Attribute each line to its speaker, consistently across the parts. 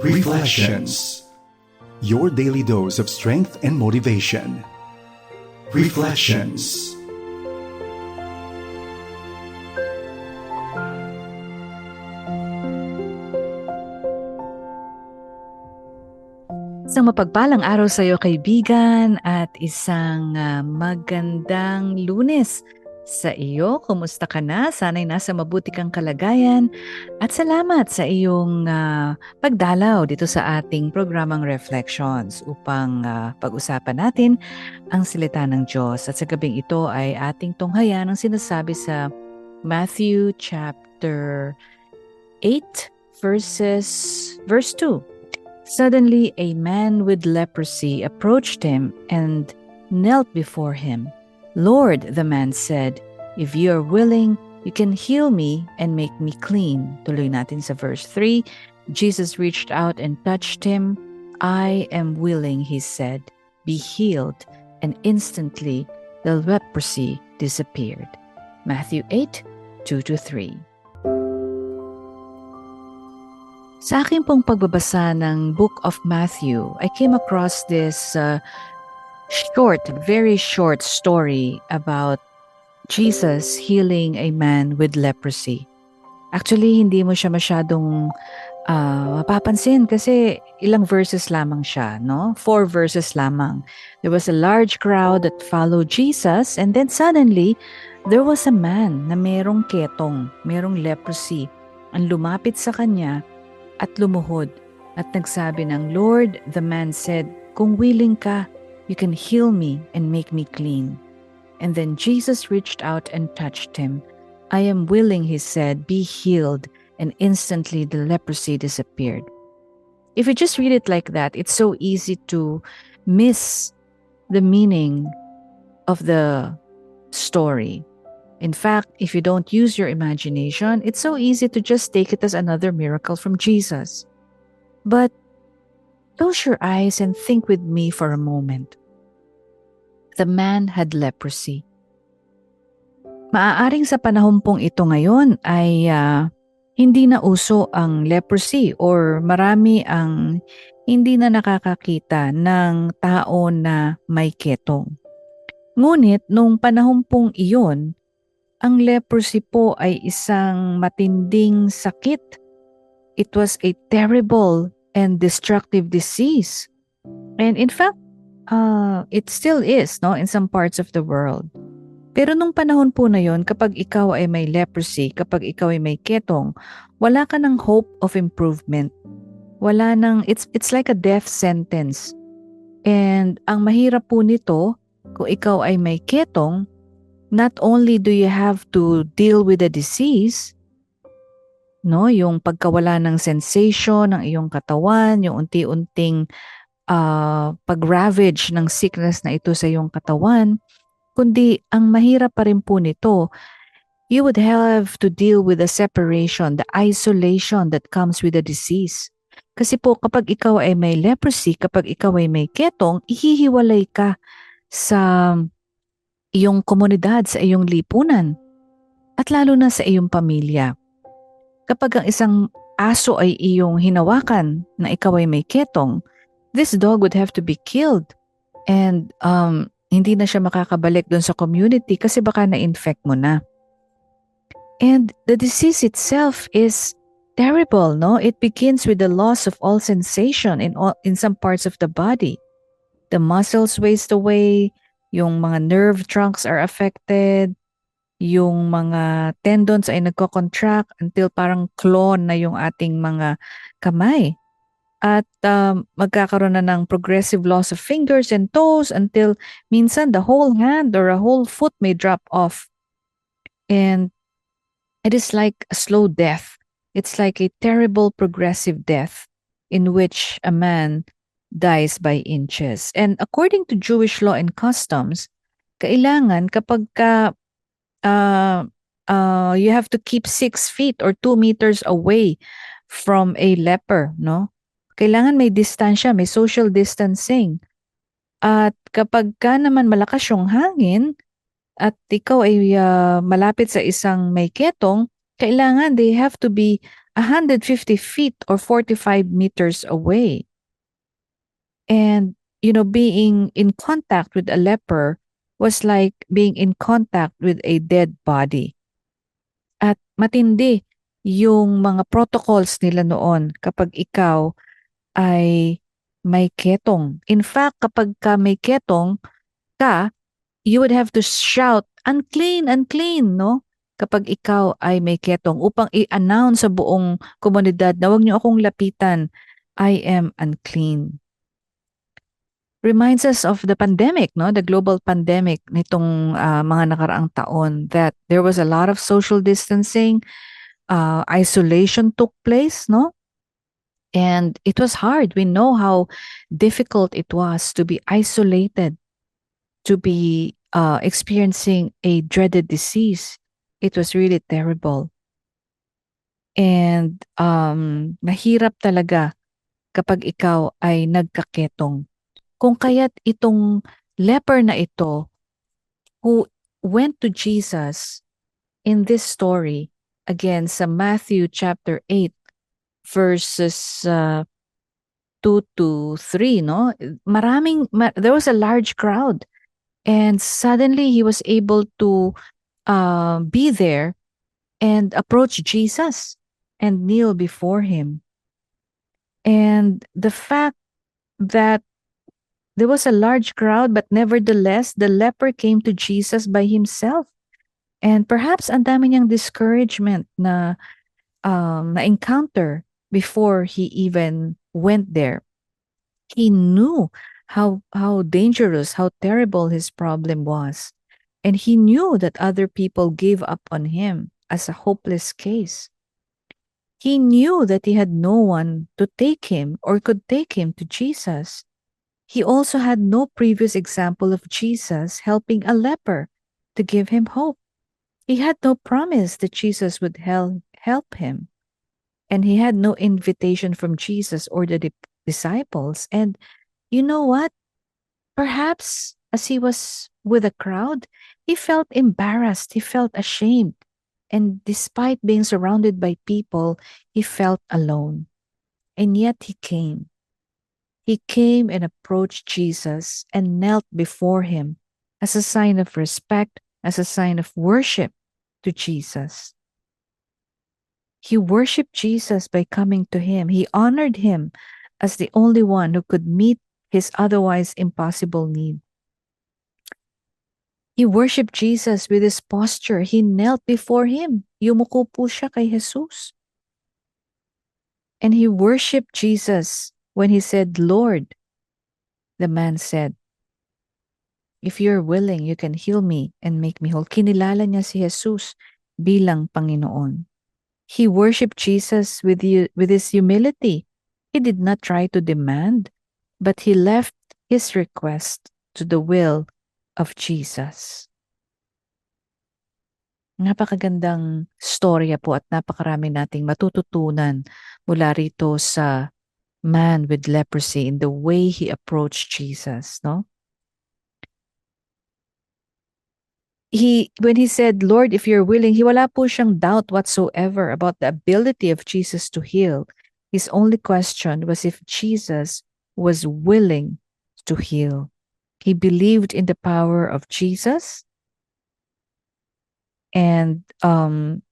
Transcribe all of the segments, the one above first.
Speaker 1: Reflections. Your daily dose of strength and motivation. Reflections.
Speaker 2: Isang mapagpalang araw sa iyo kaibigan at isang ah, magandang lunes sa iyo. Kumusta ka na? Sana'y nasa mabuti kang kalagayan at salamat sa iyong ah, pagdalaw dito sa ating programang Reflections upang ah, pag-usapan natin ang salita ng Diyos. At sa gabing ito ay ating tunghayan ang sinasabi sa Matthew chapter 8 verses verse 2. Suddenly, a man with leprosy approached him and knelt before him. Lord, the man said, if you are willing, you can heal me and make me clean. Tuloy natin sa verse 3. Jesus reached out and touched him. I am willing, he said. Be healed. And instantly, the leprosy disappeared. Matthew 8, 2 to 3. Sa aking pong pagbabasa ng Book of Matthew, I came across this uh, short, very short story about Jesus healing a man with leprosy. Actually, hindi mo siya masyadong uh, mapapansin kasi ilang verses lamang siya, no? Four verses lamang. There was a large crowd that followed Jesus and then suddenly, there was a man na merong ketong, merong leprosy. Ang lumapit sa kanya at lumuhod at nagsabi ng Lord, the man said, Kung willing ka, you can heal me and make me clean. And then Jesus reached out and touched him. I am willing, he said, be healed. And instantly the leprosy disappeared. If you just read it like that, it's so easy to miss the meaning of the story. In fact, if you don't use your imagination, it's so easy to just take it as another miracle from Jesus. But close your eyes and think with me for a moment. The man had leprosy. Maaaring sa panahon pong ito ngayon ay uh, hindi na uso ang leprosy or marami ang hindi na nakakakita ng tao na may ketong. Ngunit nung panahon pong iyon, ang leprosy po ay isang matinding sakit. It was a terrible and destructive disease. And in fact, uh, it still is no, in some parts of the world. Pero nung panahon po na yon, kapag ikaw ay may leprosy, kapag ikaw ay may ketong, wala ka ng hope of improvement. Wala nang, it's, it's like a death sentence. And ang mahirap po nito, kung ikaw ay may ketong, not only do you have to deal with the disease, no, yung pagkawala ng sensation ng iyong katawan, yung unti-unting uh, pag-ravage ng sickness na ito sa iyong katawan, kundi ang mahirap pa rin po nito, you would have to deal with the separation, the isolation that comes with the disease. Kasi po kapag ikaw ay may leprosy, kapag ikaw ay may ketong, ihihiwalay ka sa iyong komunidad, sa iyong lipunan, at lalo na sa iyong pamilya. Kapag ang isang aso ay iyong hinawakan na ikaw ay may ketong, this dog would have to be killed. And um, hindi na siya makakabalik doon sa community kasi baka na-infect mo na. And the disease itself is terrible, no? It begins with the loss of all sensation in all, in some parts of the body. The muscles waste away, yung mga nerve trunks are affected, yung mga tendons ay nagko-contract until parang clone na yung ating mga kamay. At um, magkakaroon na ng progressive loss of fingers and toes until minsan the whole hand or a whole foot may drop off. And it is like a slow death. It's like a terrible progressive death in which a man dies by inches. And according to Jewish law and customs, kailangan kapag ka uh, uh, you have to keep six feet or two meters away from a leper, no? Kailangan may distansya, may social distancing. At kapag ka naman malakas yung hangin at ikaw ay uh, malapit sa isang may ketong, kailangan they have to be 150 feet or 45 meters away. And, you know, being in contact with a leper was like being in contact with a dead body. At matindi yung mga protocols nila noon kapag ikaw ay may ketong. In fact, kapag ka may ketong ka, you would have to shout, unclean, unclean, no? Kapag ikaw ay may ketong upang i-announce sa buong komunidad na huwag niyo akong lapitan, I am unclean. Reminds us of the pandemic, no? The global pandemic nitong uh, mga nakaraang taon that there was a lot of social distancing, uh, isolation took place, no? And it was hard. We know how difficult it was to be isolated, to be uh, experiencing a dreaded disease. It was really terrible. And um, mahirap talaga kapag ikaw ay nagkaketong. Kung kaya't itong leper na ito who went to Jesus in this story, again sa Matthew chapter 8, verses uh, 2 to 3, no? Maraming, ma- there was a large crowd. And suddenly he was able to uh, be there and approach Jesus and kneel before him. And the fact that there was a large crowd, but nevertheless, the leper came to Jesus by himself. And perhaps ang dami niyang discouragement na um, na encounter before he even went there. He knew how how dangerous, how terrible his problem was. And he knew that other people gave up on him as a hopeless case. He knew that he had no one to take him or could take him to Jesus. He also had no previous example of Jesus helping a leper to give him hope. He had no promise that Jesus would help, help him. And he had no invitation from Jesus or the di- disciples. And you know what? Perhaps as he was with a crowd, he felt embarrassed, he felt ashamed. And despite being surrounded by people, he felt alone. And yet he came. He came and approached Jesus and knelt before him as a sign of respect, as a sign of worship to Jesus. He worshiped Jesus by coming to him. He honored him as the only one who could meet his otherwise impossible need. He worshiped Jesus with his posture. He knelt before him. Yumuko po siya kay Jesus. And he worshiped Jesus when he said, Lord. The man said, If you're willing, you can heal me and make me whole. Kinilala niya si Jesus bilang Panginoon. He worshiped Jesus with, with his humility. He did not try to demand, but he left his request to the will of Jesus. Napakagandang storya po at napakarami nating matututunan mula rito sa man with leprosy in the way he approached Jesus, no? He when he said, "Lord, if you're willing," he wala po siyang doubt whatsoever about the ability of Jesus to heal. His only question was if Jesus was willing to heal. He believed in the power of Jesus and um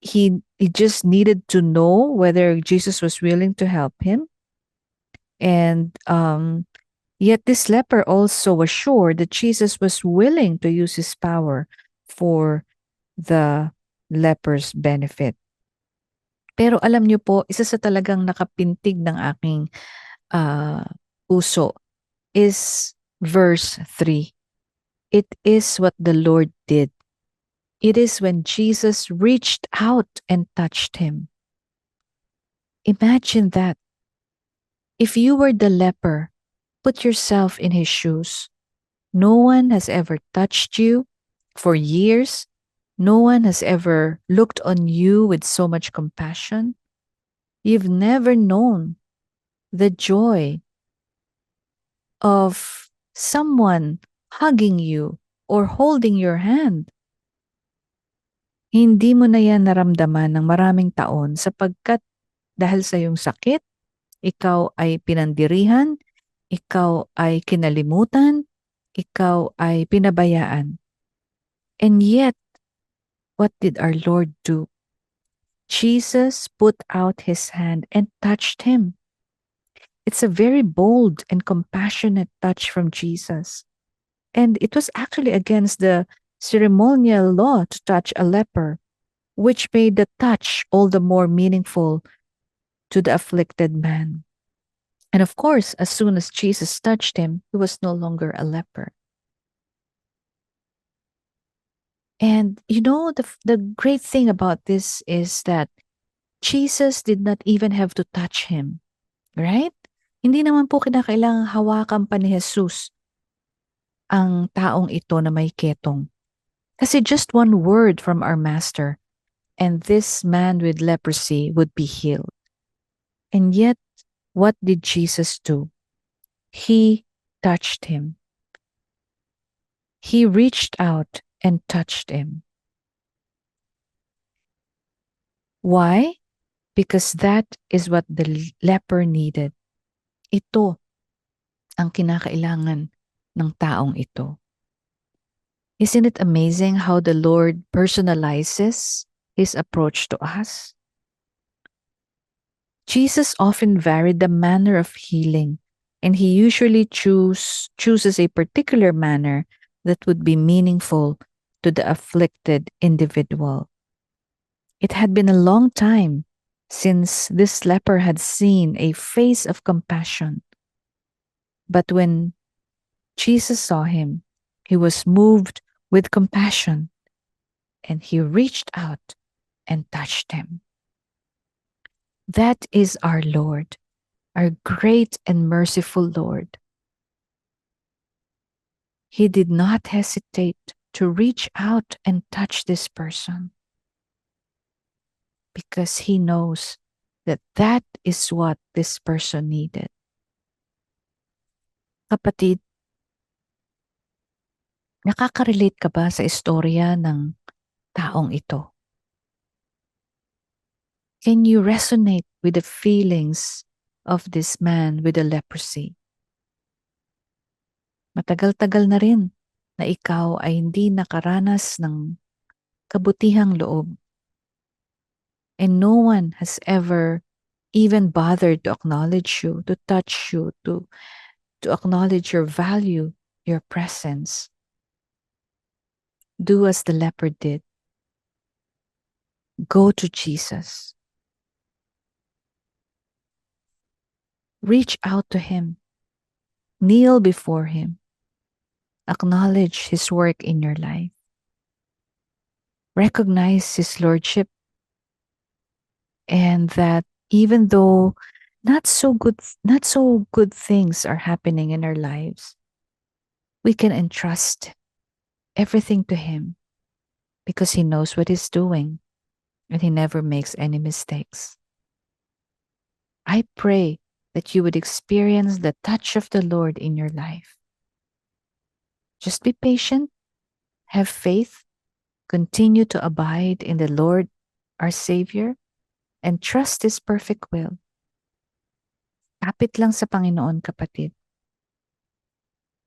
Speaker 2: he he just needed to know whether Jesus was willing to help him. And um yet this leper also was sure that Jesus was willing to use his power for the leper's benefit. Pero alam niyo po, isa sa talagang nakapintig ng aking uh, puso is verse 3. It is what the Lord did. It is when Jesus reached out and touched him. Imagine that. If you were the leper, put yourself in his shoes. No one has ever touched you for years. No one has ever looked on you with so much compassion. You've never known the joy of someone hugging you or holding your hand. Hindi mo na yan naramdaman ng maraming taon sapagkat dahil sa iyong sakit, ikaw ay pinandirihan, ikaw ay kinalimutan, ikaw ay pinabayaan. And yet, what did our Lord do? Jesus put out his hand and touched him. It's a very bold and compassionate touch from Jesus. And it was actually against the ceremonial law to touch a leper, which made the touch all the more meaningful to the afflicted man. And of course, as soon as Jesus touched him, he was no longer a leper. And you know, the, the great thing about this is that Jesus did not even have to touch him. Right? Hindi naman po kinakailangang hawakan pa ni Jesus ang taong ito na may ketong. Kasi just one word from our Master, and this man with leprosy would be healed. And yet, what did Jesus do? He touched him. He reached out and touched him. Why? Because that is what the leper needed. Ito ang kinakailangan ng taong ito. Isn't it amazing how the Lord personalizes his approach to us? Jesus often varied the manner of healing, and he usually choose, chooses a particular manner that would be meaningful to the afflicted individual. It had been a long time since this leper had seen a face of compassion. But when Jesus saw him, he was moved with compassion and he reached out and touched him. That is our Lord, our great and merciful Lord. He did not hesitate to reach out and touch this person because he knows that that is what this person needed. Kapatid, nakaka-relate ka ba sa istorya ng taong ito? Can you resonate with the feelings of this man with the leprosy? Matagal-tagal na rin na ikaw ay hindi nakaranas ng kabutihang loob. And no one has ever even bothered to acknowledge you, to touch you, to, to acknowledge your value, your presence. Do as the leper did. Go to Jesus. Reach out to him. Kneel before him. Acknowledge his work in your life. Recognize his lordship and that even though not so good not so good things are happening in our lives, we can entrust everything to him because he knows what he's doing and he never makes any mistakes. I pray that you would experience the touch of the Lord in your life. Just be patient, have faith, continue to abide in the Lord, our Savior, and trust His perfect will. Kapit lang sa Panginoon, kapatid.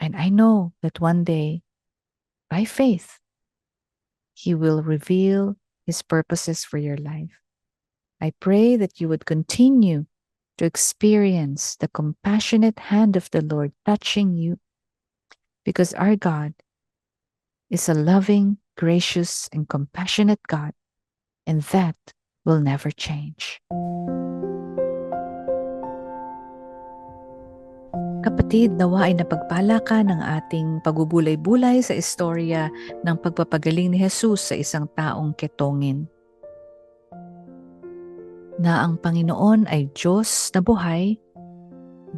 Speaker 2: And I know that one day, by faith, He will reveal His purposes for your life. I pray that you would continue to experience the compassionate hand of the Lord touching you because our God is a loving, gracious, and compassionate God, and that will never change. Kapatid, nawa ay napagpala ka ng ating pagubulay-bulay sa istorya ng pagpapagaling ni Jesus sa isang taong ketongin na ang Panginoon ay Diyos na buhay,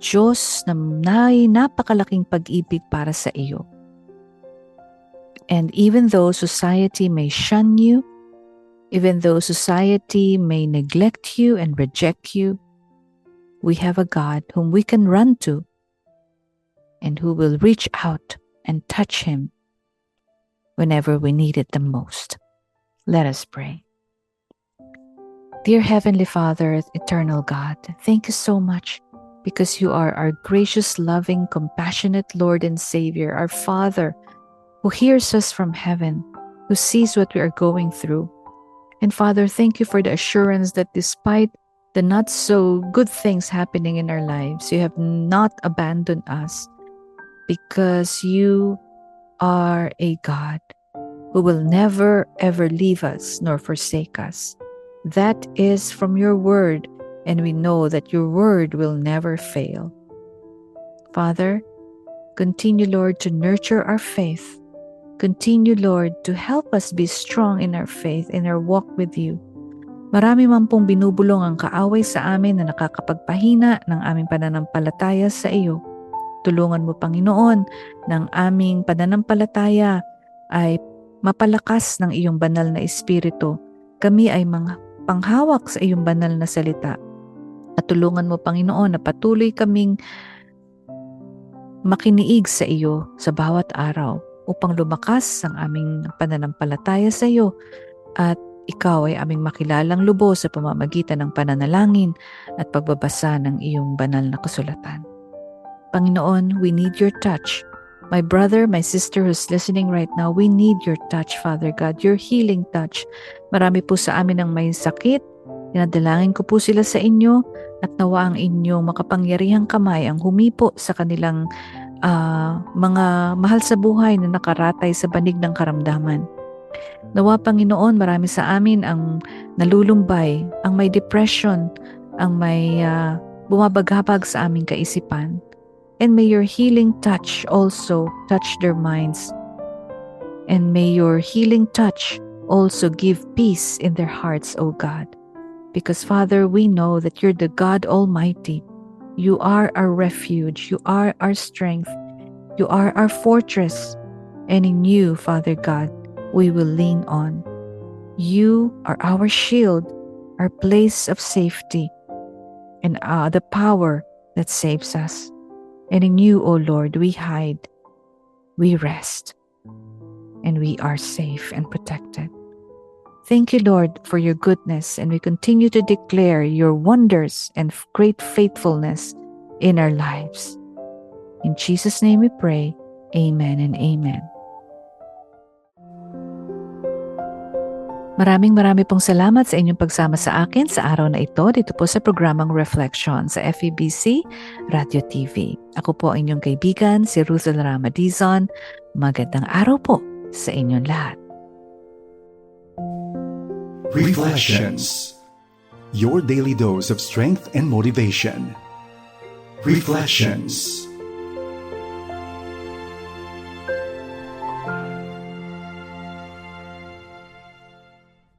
Speaker 2: Diyos na may napakalaking pag-ibig para sa iyo. And even though society may shun you, even though society may neglect you and reject you, we have a God whom we can run to and who will reach out and touch him whenever we need it the most. Let us pray. Dear Heavenly Father, eternal God, thank you so much because you are our gracious, loving, compassionate Lord and Savior, our Father who hears us from heaven, who sees what we are going through. And Father, thank you for the assurance that despite the not so good things happening in our lives, you have not abandoned us because you are a God who will never ever leave us nor forsake us. That is from your word, and we know that your word will never fail. Father, continue, Lord, to nurture our faith. Continue, Lord, to help us be strong in our faith, in our walk with you. Marami man pong binubulong ang kaaway sa amin na nakakapagpahina ng aming pananampalataya sa iyo. Tulungan mo, Panginoon, ng aming pananampalataya ay mapalakas ng iyong banal na espiritu. Kami ay mga panghawak sa iyong banal na salita. At tulungan mo, Panginoon, na patuloy kaming makiniig sa iyo sa bawat araw upang lumakas ang aming pananampalataya sa iyo at ikaw ay aming makilalang lubos sa pamamagitan ng pananalangin at pagbabasa ng iyong banal na kasulatan. Panginoon, we need your touch. My brother, my sister who's listening right now, we need your touch, Father God, your healing touch. Marami po sa amin ang may sakit. Dinadalangin ko po sila sa inyo at nawa ang inyong makapangyarihang kamay ang humipo sa kanilang ah, mga mahal sa buhay na nakaratay sa banig ng karamdaman. Nawa Panginoon, marami sa amin ang nalulumbay, ang may depression, ang may ah, bumabaghabag sa aming kaisipan. And may your healing touch also touch their minds. And may your healing touch also give peace in their hearts, O God. Because, Father, we know that you're the God Almighty. You are our refuge. You are our strength. You are our fortress. And in you, Father God, we will lean on. You are our shield, our place of safety, and uh, the power that saves us. And in you, O Lord, we hide, we rest, and we are safe and protected. Thank you, Lord, for your goodness, and we continue to declare your wonders and great faithfulness in our lives. In Jesus' name we pray. Amen and amen. Maraming marami pong salamat sa inyong pagsama sa akin sa araw na ito dito po sa programang Reflection sa FEBC Radio TV. Ako po inyong kaibigan, si Ruth Rama Dizon. Magandang araw po sa inyong lahat.
Speaker 1: Reflections. Your daily dose of strength and motivation. Reflections.